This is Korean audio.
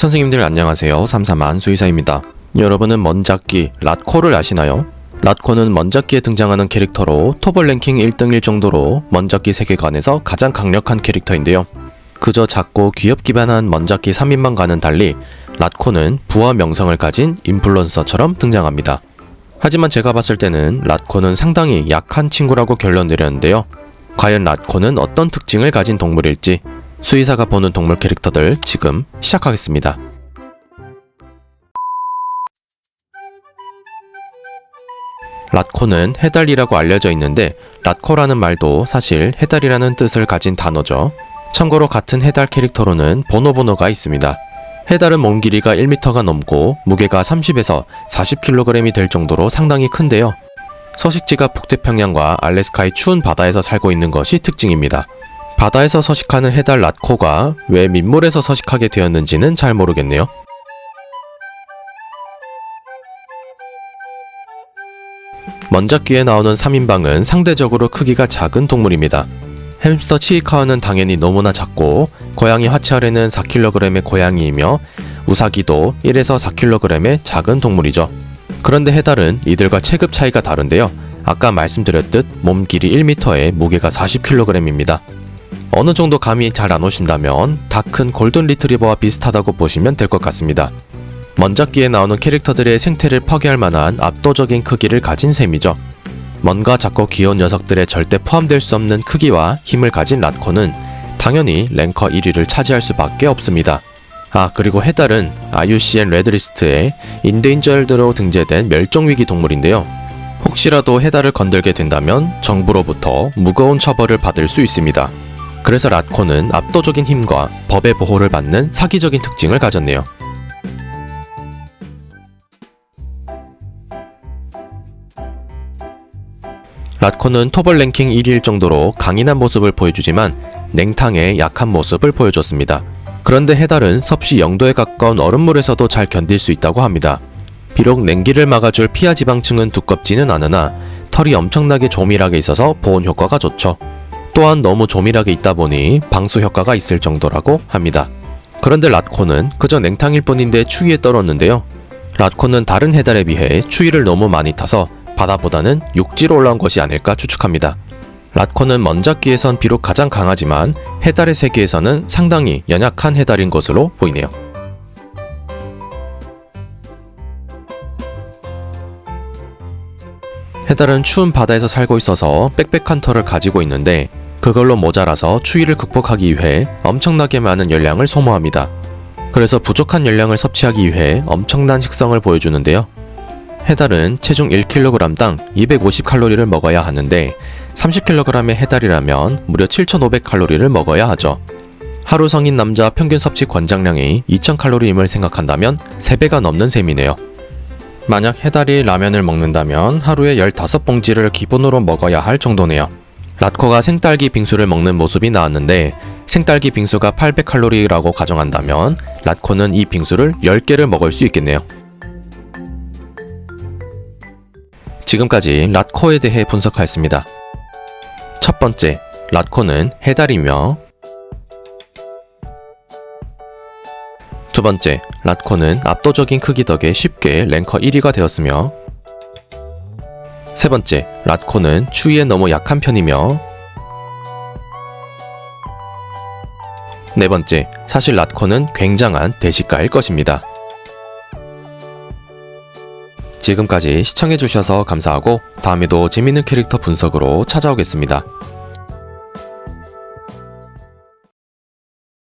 선생님들 안녕하세요. 삼삼한 수의사입니다. 여러분은 먼작기 랏코를 아시나요? 랏코는 먼작기에 등장하는 캐릭터로 토벌 랭킹 1등일 정도로 먼작기 세계관에서 가장 강력한 캐릭터인데요. 그저 작고 귀엽기만 한 먼작기 3인방과는 달리 랏코는 부와 명성을 가진 인플루언서처럼 등장합니다. 하지만 제가 봤을 때는 랏코는 상당히 약한 친구라고 결론 내렸는데요. 과연 랏코는 어떤 특징을 가진 동물일지 수의사가 보는 동물 캐릭터들 지금 시작하겠습니다. 랏코는 해달이라고 알려져 있는데 랏코라는 말도 사실 해달이라는 뜻을 가진 단어죠. 참고로 같은 해달 캐릭터로는 보노보노가 있습니다. 해달은 몸 길이가 1m가 넘고 무게가 30에서 40kg이 될 정도로 상당히 큰데요. 서식지가 북태평양과 알래스카의 추운 바다에서 살고 있는 것이 특징입니다. 바다에서 서식하는 해달 랏코가 왜 민물에서 서식하게 되었는지는 잘 모르겠네요. 먼작귀에 나오는 3인방은 상대적으로 크기가 작은 동물입니다. 햄스터 치이카와는 당연히 너무나 작고 고양이 화치아레는 4kg의 고양이이며 우사기도 1에서 4kg의 작은 동물이죠. 그런데 해달은 이들과 체급 차이가 다른데요. 아까 말씀드렸듯 몸 길이 1m에 무게가 40kg입니다. 어느 정도 감이 잘 안 오신다면 다 큰 골든 리트리버와 비슷하다고 보시면 될 것 같습니다. 먼작기에 나오는 캐릭터들의 생태를 파괴할 만한 압도적인 크기를 가진 셈이죠. 뭔가 작고 귀여운 녀석들에 절대 포함될 수 없는 크기와 힘을 가진 랏코는 당연히 랭커 1위를 차지할 수밖에 없습니다. 아 그리고 해달은 IUCN 레드리스트에 인데인저드로 등재된 멸종위기 동물인데요. 혹시라도 해달을 건들게 된다면 정부로부터 무거운 처벌을 받을 수 있습니다. 그래서 랏코는 압도적인 힘과 법의 보호를 받는 사기적인 특징을 가졌네요. 랏코는 토벌 랭킹 1위일 정도로 강인한 모습을 보여주지만 냉탕에 약한 모습을 보여줬습니다. 그런데 해달은 섭씨 0도에 가까운 얼음물에서도 잘 견딜 수 있다고 합니다. 비록 냉기를 막아줄 피하 지방층은 두껍지는 않으나 털이 엄청나게 조밀하게 있어서 보온 효과가 좋죠. 또한 너무 조밀하게 있다 보니 방수 효과가 있을 정도라고 합니다. 그런데 랏코는 그저 냉탕일 뿐인데 추위에 떨었는데요. 랏코는 다른 해달에 비해 추위를 너무 많이 타서 바다보다는 육지로 올라온 것이 아닐까 추측합니다. 랏코는 먼작기에선 비록 가장 강하지만 해달의 세계에서는 상당히 연약한 해달인 것으로 보이네요. 해달은 추운 바다에서 살고 있어서 빽빽한 털을 가지고 있는데 그걸로 모자라서 추위를 극복하기 위해 엄청나게 많은 열량을 소모합니다. 그래서 부족한 열량을 섭취하기 위해 엄청난 식성을 보여주는데요. 해달은 체중 1kg당 250칼로리를 먹어야 하는데 30kg의 해달이라면 무려 7,500칼로리를 먹어야 하죠. 하루 성인 남자 평균 섭취 권장량이 2,000칼로리임을 생각한다면 3배가 넘는 셈이네요. 만약 해달이 라면을 먹는다면 하루에 15봉지를 기본으로 먹어야 할 정도네요. 랏코가 생딸기 빙수를 먹는 모습이 나왔는데 생딸기 빙수가 800칼로리라고 가정한다면 랏코는 이 빙수를 10개를 먹을 수 있겠네요. 지금까지 랏코에 대해 분석하였습니다. 첫 번째, 랏코는 해달이며 두 번째, 랏코는 압도적인 크기 덕에 쉽게 랭커 1위가 되었으며 세 번째, 랏코는 추위에 너무 약한 편이며 네 번째, 사실 랏코는 굉장한 대식가일 것입니다. 지금까지 시청해주셔서 감사하고 다음에도 재밌는 캐릭터 분석으로 찾아오겠습니다.